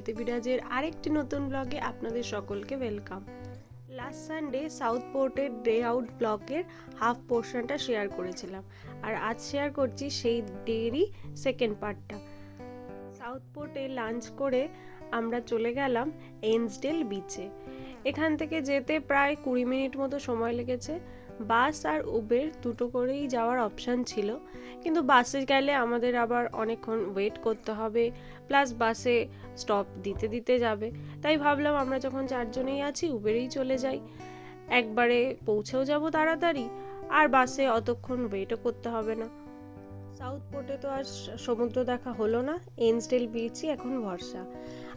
বিয়েতে বিরাজের আরেকটি নতুন ব্লগে আপনাদের সকলকে ওয়েলকাম লাস্ট সানডে সাউথ পোর্টের ডে আউট ব্লগের হাফ পোর্শনটা শেয়ার করেছিলাম। আর আজ শেয়ার করছি সেই ডেরই সেকেন্ড পার্টটা সাউথ পোর্টে লাঞ্চ করে আমরা চলে গেলাম এন্সডেল বিচে এখান থেকে যেতে প্রায় কুড়ি মিনিট মতো সময় লেগেছে। বাস আর উবের দুটো করেই যাওয়ার অপশান ছিল। কিন্তু বাসে গেলে আমাদের আবার অনেকক্ষণ ওয়েট করতে হবে প্লাস বাসে স্টপ দিতে দিতে যাবে। তাই ভাবলাম আমরা যখন চারজনেই আছি উবেরেই চলে যাই। একবারে পৌঁছেও যাব তাড়াতাড়ি, আর বাসে অতক্ষণ ওয়েটও করতে হবে না। সাউথ পোর্টে তো আর সমুদ্র দেখা হলো না এন্সডেল বিচই এখন ভরসা।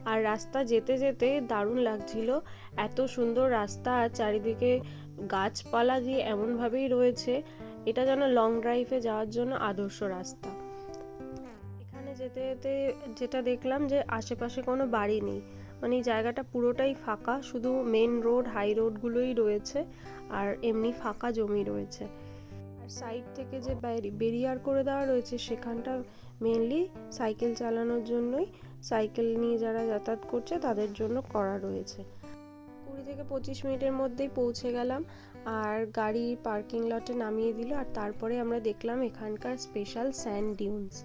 আর রাস্তা যেতে যেতে দারুণ লাগছিল। এত সুন্দর রাস্তা আর চারিদিকে গাছপালা দিয়ে এমনভাবেই রয়েছে। এটা যেন লং ড্রাইভে যাওয়ার জন্য আদর্শ রাস্তা। এখানে যেতে যেতে যেটা দেখলাম যে আশেপাশে কোনো বাড়ি নেই। মানে এই জায়গাটা পুরোটাই ফাঁকা, শুধু মেন রোড হাই রোডগুলোই রয়েছে আর এমনি ফাঁকা জমি রয়েছে। আর সাইড থেকে যে বেরিয়ার করে দেওয়া রয়েছে সেখানটা মেনলি সাইকেল চালানোর জন্যই। সাইকেল নিয়ে যারা যাতায়াত করছে, তাদের জন্য করা রয়েছে। কুড়ি থেকে পঁচিশ মিনিটের মধ্যেই পৌঁছে গেলাম আর গাড়ি পার্কিং লটে নামিয়ে দিল আর তারপরে আমরা দেখলাম এখানকার স্পেশাল স্যান্ড ডিউনস।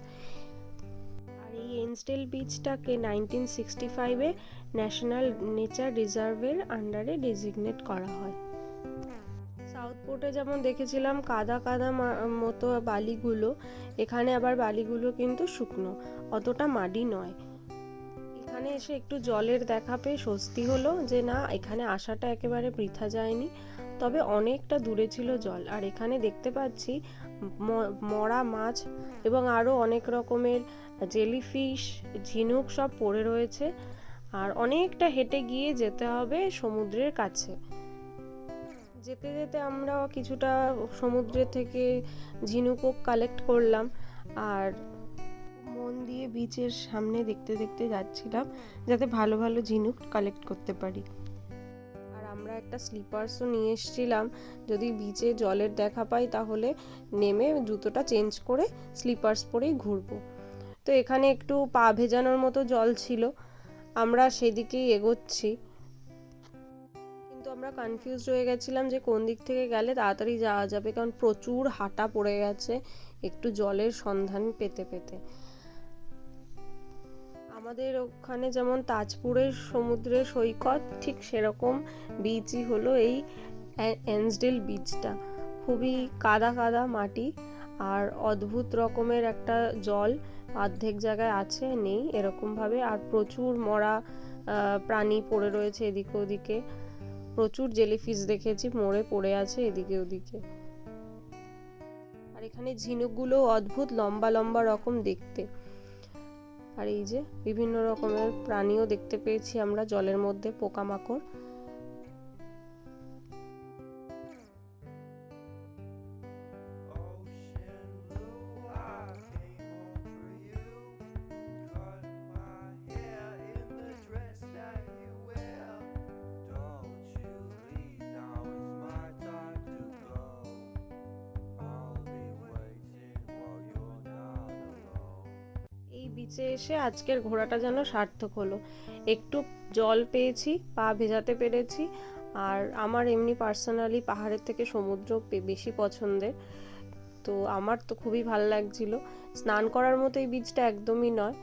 আর এই এনস্টেল বিচটাকে নাইনটিন সিক্সটি ফাইভে ন্যাশনাল নেচার রিজার্ভের আন্ডারে ডেজিগনেট করা হয়। সাউথ পোর্টে যেমন দেখেছিলাম কাদা কাদা মতো বালিগুলো, এখানে আবার বালিগুলো কিন্তু শুকনো, অতটা মাটি নয়। এখানে এসে একটু জলের দেখা পেয়ে স্বস্তি হলো যে না, এখানে আসাটা একেবারে বৃথা যায়নি। তবে অনেকটা দূরে ছিল জল। আর এখানে দেখতে পাচ্ছি মরা মাছ এবং আরও অনেক রকমের জেলিফিশ, ঝিনুক সব পড়ে রয়েছে। আর অনেকটা হেঁটে গিয়ে যেতে হবে সমুদ্রের কাছে। যেতে যেতে আমরা কিছুটা সমুদ্রের থেকে ঝিনুকও কালেক্ট করলাম। আর দিয়ে বিচের সামনে দেখতে দেখতে যাচ্ছিলাম, যাতে ভালো ভালো ঝিনুক কালেক্ট করতে পারি। আর আমরা একটা স্লিপার্সও নিয়ে এসেছিলাম। যদি বিচে জলের দেখা পাই, তাহলে নেমে জুতোটা চেঞ্জ করে স্লিপার্স পরেই ঘুরবো। তো এখানে একটু পা ভেজানোর মতো জল ছিল। আমরা সেদিকেই এগোচ্ছি। কিন্তু আমরা কনফিউজ হয়ে গেছিলাম যে কোন দিক থেকে গেলে তাড়াতাড়ি যাওয়া যাবে, কারণ প্রচুর হাঁটা পড়ে গেছে, একটু জলের সন্ধান পেতে পেতে। আমাদের ওখানে যেমন তাজপুরের সমুদ্রের সৈকত, ঠিক সেরকম বিচই হলো এই এন্সডেল বিচটা খুবই কাদা কাদা মাটি আর অদ্ভুত রকমের একটা জল অর্ধেক জায়গায় আছে, নেই এরকমভাবে। আর প্রচুর মরা প্রাণী পড়ে রয়েছে এদিকে ওদিকে। প্রচুর জেলিফিশ দেখেছি, মরে পড়ে আছে এদিকে ওদিকে। আর এখানে ঝিনুকগুলো অদ্ভুত, লম্বা লম্বা রকম দেখতে। আর এই যে বিভিন্ন রকমের প্রাণীও দেখতে পেয়েছি আমরা জলের মধ্যে পোকামাকড়। বিচে এসে আজকের ঘোরাটা যেন সার্থক হলো। একটু জল পেয়েছি, পা ভেজাতে পেরেছি, আর আমার এমনি পার্সোনালি পাহাড়ের থেকে সমুদ্র বেশি পছন্দের। তো আমার তো খুবই ভালো লাগছিল। স্নান করার মতো এই বিচটা একদমই নয়।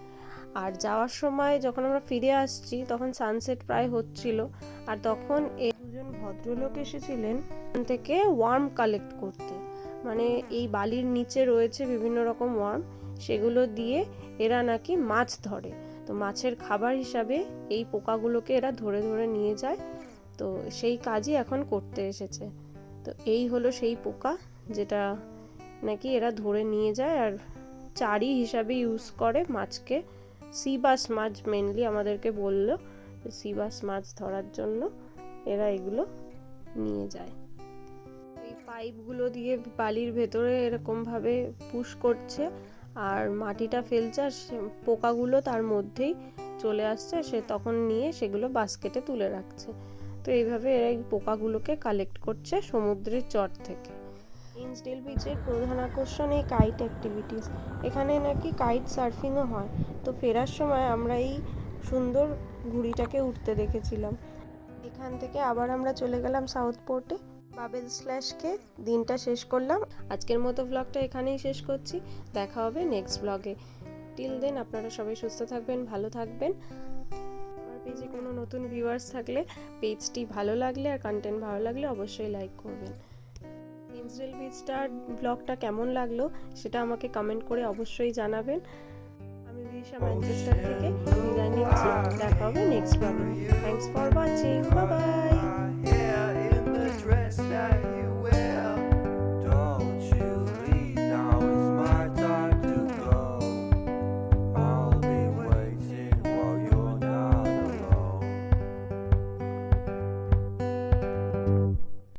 আর যাওয়ার সময় যখন আমরা ফিরে আসছি, তখন সানসেট প্রায় হচ্ছিল। আর তখন এই দুজন ভদ্রলোক এসেছিলেন থেকে ওয়ার্ম কালেক্ট করতে। মানে এই বালির নিচে রয়েছে বিভিন্ন রকম ওয়ার্ম সেগুলো দিয়ে এরা নাকি মাছ ধরে। তো মাছের খাবার হিসাবে এই পোকাগুলোকে এরা ধরে ধরে নিয়ে যায়। তো সেই কাজই এখন করতে এসেছে। তো এই হলো সেই পোকা যেটা নাকি এরা ধরে নিয়ে যায় আর চারি হিসাবে ইউজ করে মাছকে। সিবাস মাছ মেনলি আমাদেরকে বলল সিবাস মাছ ধরার জন্য এরা এগুলো নিয়ে যায়। এই পাইপগুলো দিয়ে বালির ভেতরে এরকমভাবে পুশ করছে। আর মাটিটা ফেলছে আর পোকাগুলো তার মধ্যেই চলে আসছে সে তখন নিয়ে সেগুলো বাস্কেটে তুলে রাখছে। তো এইভাবে এরা এই পোকাগুলোকে কালেক্ট করছে সমুদ্রের চর থেকে। ইন্সডেল বিচের প্রধান আকর্ষণ এই কাইট অ্যাক্টিভিটিস এখানে নাকি কাইট সার্ফিংও হয়। তো ফেরার সময় আমরা এই সুন্দর ঘুড়িটাকে উঠতে দেখেছিলাম। এখান থেকে আবার আমরা চলে গেলাম সাউথ পোর্টে বাবেল স্ল্যাশকে দিনটা শেষ করলাম। আজকের মতো ব্লগটা এখানেই শেষ করছি। দেখা হবে নেক্সট ব্লগে টিল দেন আপনারা সবাই সুস্থ থাকবেন, ভালো থাকবেন। আমার পেজে কোনো নতুন ভিউয়ার্স থাকলে পেজটি ভালো লাগলে আর কন্টেন্ট ভালো লাগলে অবশ্যই লাইক করবেন। ইনসরেল বিচটার ব্লগটা কেমন লাগল সেটা আমাকে কমেন্ট করে অবশ্যই জানাবেন। আমি বিদিশা ম্যানচেস্টার থেকে বিদায় নিচ্ছি দেখা হবে নেক্সট ব্লগে thanks for watching bye bye